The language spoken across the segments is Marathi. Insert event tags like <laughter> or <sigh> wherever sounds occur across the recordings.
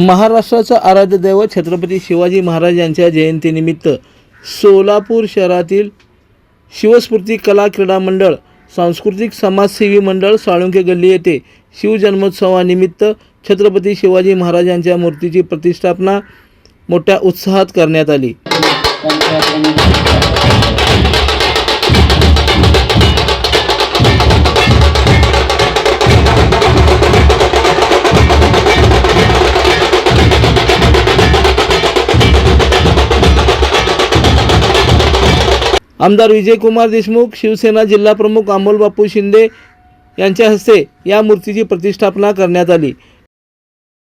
महाराष्ट्राचं आराध्य दैवत छत्रपती शिवाजी महाराज यांच्या जयंतीनिमित्त सोलापूर शहरातील शिवस्फूर्ती कला क्रीडा मंडळ सांस्कृतिक समाजसेवी मंडळ साळुंके गल्ली येथे शिवजन्मोत्सवानिमित्त छत्रपती शिवाजी महाराजांच्या मूर्तीची प्रतिष्ठापना मोठ्या उत्साहात करण्यात आली. आमदार विजयकुमार देशमुख शिवसेना जिल्हाप्रमुख अमोलबापू शिंदे यांच्या हस्ते या मूर्तीची प्रतिष्ठापना करण्यात आली.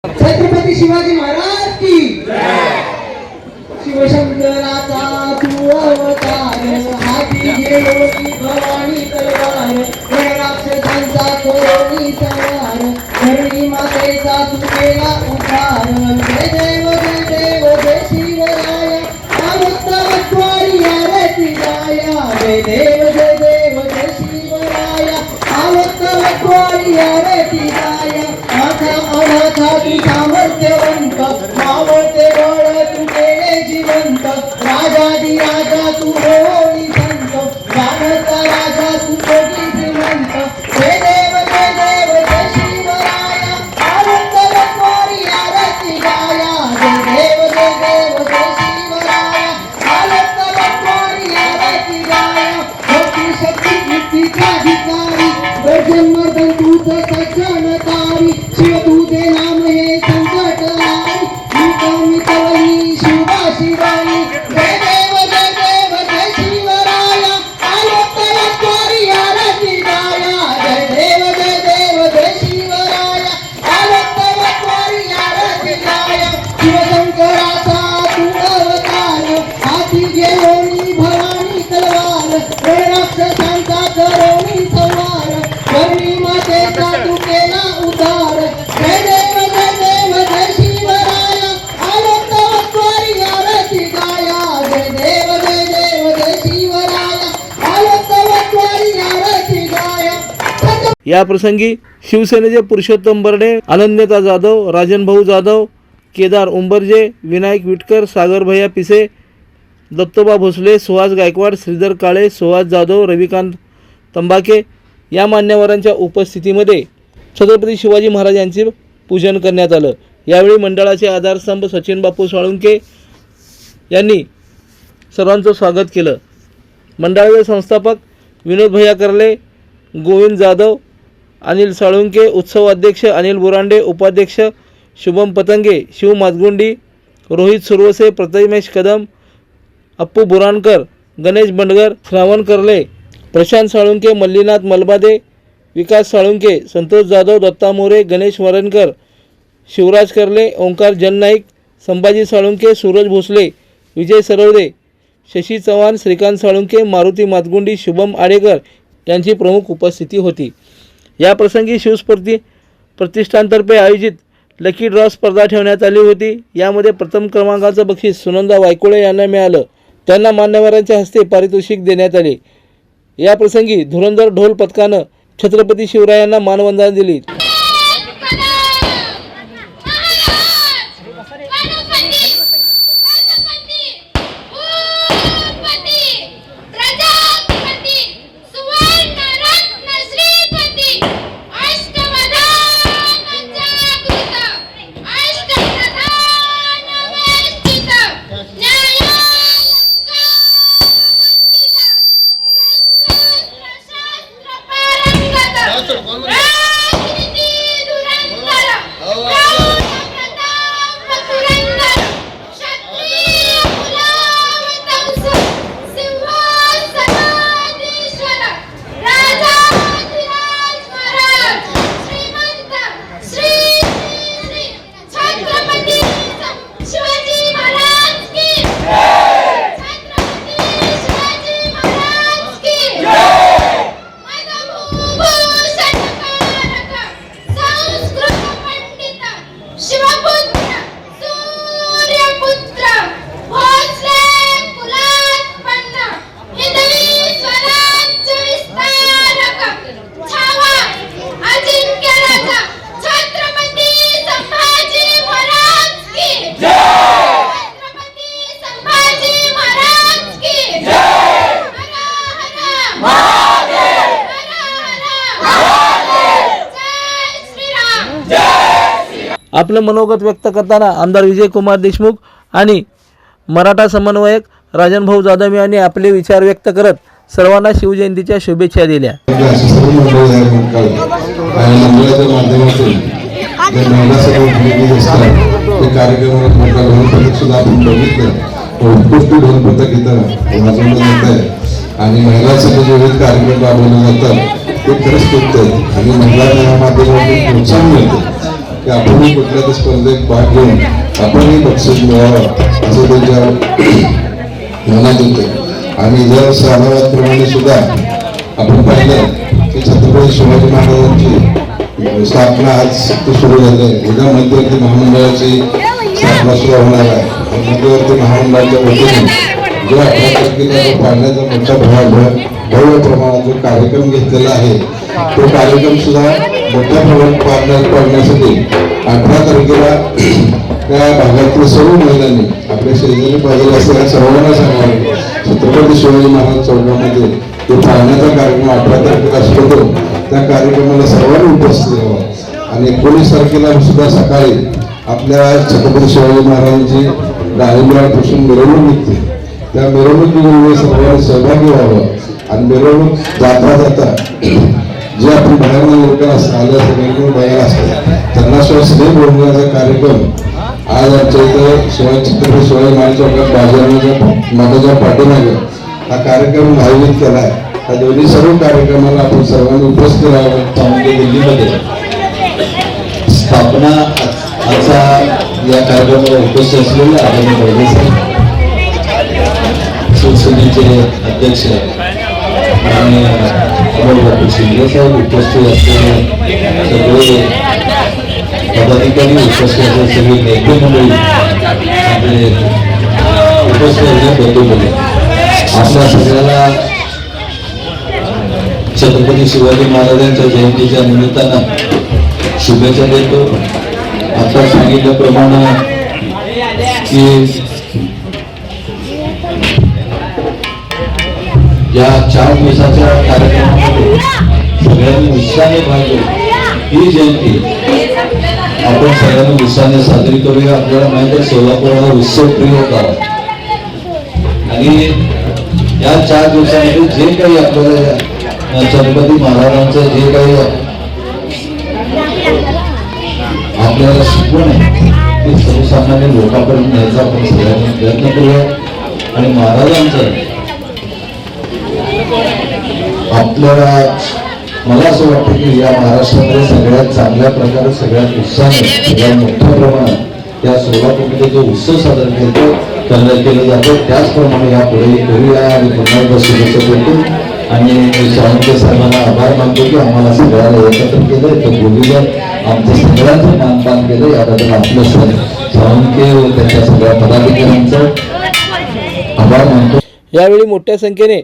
छत्रपती शिवाजी महाराज की शिवशंकराचा सामर्थ्यवंत मावळते बळ तू केले जिवंत राजादी राजा तू होळी संत जाणता राजा तू कोटी श्रीमंत हे देव ते देव ते शिवराया आनंद रत्वारी आरती गाया जय देव ते देव ते शिवराया आनंद रत्वारी आरती गाया भक्ती शक्ती युक्तीचा अधिकारी गर्जन याप्रसंगी शिवसेनेचे पुरुषोत्तम बर्डे अनन्यता जाधव राजनभाऊ जाधव केदार उंबरजे विनायक विटकर सागर भैया पिसे दत्तोबा भोसले सुहास गायकवाड श्रीधर काळे सुहास जाधव रविकांत तंबाके या मान्यवरांच्या उपस्थितीमध्ये छत्रपती शिवाजी महाराज यांचे पूजन करण्यात आलं. यावेळी मंडळाचे आधारस्तंभ सचिन बापू साळुंके यांनी सर्वांचं स्वागत केलं. मंडळाचे संस्थापक विनोद भैया करले गोविंद जाधव अनिल साळुंके उत्सव अध्यक्ष अनिल बुरांडे उपाध्यक्ष शुभम पतंगे शिव मातगुंडी रोहित सुरवसे प्रतिमेश कदम अप्पू बुराणकर गणेश बंडगर श्रावण कर्ले प्रशांत साळुंके मल्लीनाथ मलबादे विकास साळुंके संतोष जाधव दत्ता मोरे गणेश वरणकर शिवराज कर्ले ओंकार जननाईक संभाजी साळुंके सूरज भोसले विजय सरवदे शशी चव्हाण श्रीकांत साळुंके मारुती मातगुंडी शुभम आडेकर यांची प्रमुख उपस्थिती होती. या प्रसंगी शिवस्फूर्ती प्रतिष्ठानतर्फे आयोजित लकी ड्रॉ स्पर्धा ठेवण्यात आली होती. यामध्ये प्रथम क्रमांकाचं बक्षीस सुनंदा वायकुळे यांना मिळालं. त्यांना मान्यवरांच्या हस्ते पारितोषिक देण्यात आले. या प्रसंगी धुरंधर ढोल पथकानं छत्रपती शिवरायांना मानवंदना दिली. आपलं मनोगत व्यक्त करताना आमदार विजयकुमार देशमुख आणि मराठा समन्वयक राजनभाऊ जाधव यांनी आपले विचार व्यक्त करत सर्वांना शिवजयंतीच्या शुभेच्छा दिल्या. म्हणजे आणि महिलांसाठी जे विविध कार्यक्रम राबवले जातात ते खरंच खूप आणि महिलांना या माध्यमातून प्रोत्साहन मिळतं. की आपणही कुठल्या तरी स्पर्धेत भाग घेऊन आपणही बक्षीस मिळावं असं त्यांच्या मनात येते आणि जर सहभागाप्रमाणे सुद्धा आपण पाहिलं की छत्रपती शिवाजी महाराजांची स्थापना आज सुरू झाली आहे. उद्या मध्यवर्ती महामंडळाची स्थापना सुरू होणार आहे. मध्यवर्ती महामंडळाच्या वतीने जो अठरा तारखेला जो मोठा भव्य प्रमाणात जो कार्यक्रम घेतलेला आहे तो कार्यक्रम सुद्धा मोठ्या प्रमाणात पाडण्यात पाडण्यासाठी अठरा तारखेला <clears throat> त्या भागातील सर्व महिलांनी आपल्या शेजारी बाजूला असलेल्या सर्वांना सांगावे छत्रपती शिवाजी महाराज चौकामध्ये तो पाळण्याचा कार्यक्रम अठरा तारखेला असतो त्या कार्यक्रमाला सर्वांनी उपस्थित राहावा. आणि एकोणीस तारखेला सुद्धा सकाळी आपल्या छत्रपती शिवाजी महाराजांची डाळिंबरापासून मिरवणूक निघते. त्या मिरवणुकीमध्ये सर्वांनी सहभागी व्हावं. आणि मिरवणूक जाता जाता <clears throat> जे आपण बाहेरनं लोक असतात आल्या सगळे बाहेर असतात त्यांना सुद्धा स्नेह बोलण्याचा कार्यक्रम. आज आमच्या इथं शिवाजी छत्रपती शिवाजी महाराज चौकात बाजाराच्या मठाच्या पाठीमागे हा कार्यक्रम आयोजित केला आहे त्या दोन्ही सर्व कार्यक्रमाला आपण सर्वांनी उपस्थित राहावं चांगली दिल्लीमध्ये. स्थापना आजचा या कार्यक्रमाला उपस्थित असलेले आदरणीय बर्वे साहेब शिवसेनेचे अध्यक्ष आणि अमोल शिंदे साहेब उपस्थित असलेले सगळे पदाधिकारी उपस्थित असलेले सगळे नेते मंडळी आपले उपस्थित असलेले बंधू बोले आपल्या सगळ्याला छत्रपती शिवाजी महाराजांच्या जयंतीच्या निमित्तानं शुभेच्छा देतो आता सांगितल्याप्रमाणे की या चार दिवसाच्या कार्यक्रमामध्ये सगळ्यांनी उत्साहाने भाग ही जयंती आपण सगळ्यांनी उत्साहाने साजरी करूया. आपल्याला माहिती आहे सोलापूर हा उत्सव प्रिय होता. आणि या चार दिवसामध्ये जे काही आपल्याला या छत्रपती महाराजांचं जे काही आपल्याला शिकवण आहे ते सर्वसामान्य लोकांपर्यंत न्यायचा आपण सगळ्यांनी प्रयत्न करूया. आणि महाराजांचं आपल्याला मला असं वाटतं की या महाराष्ट्रामध्ये सगळ्यात चांगल्या प्रकारे सगळ्यात उत्साहाने सगळ्यात मोठ्या प्रमाणात या सोलापूरमध्ये जो उत्सव साजरा केला साजरा केलं जातं त्याचप्रमाणे या पुढे करूया आणि पुन्हा एकदा शुभेच्छा देतो. आणि सावंत साहेबांना आभार मानतो की आम्हाला सगळ्याला एकत्र केलं तर बोलीला आमचं सगळ्यांचं मानपान केलं याबद्दल आपलं सर सावंके व त्यांच्या सगळ्या पदाधिकाऱ्यांचं आभार मानतो. यावेळी मोठ्या संख्येने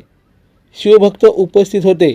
शिवभक्त उपस्थित होते.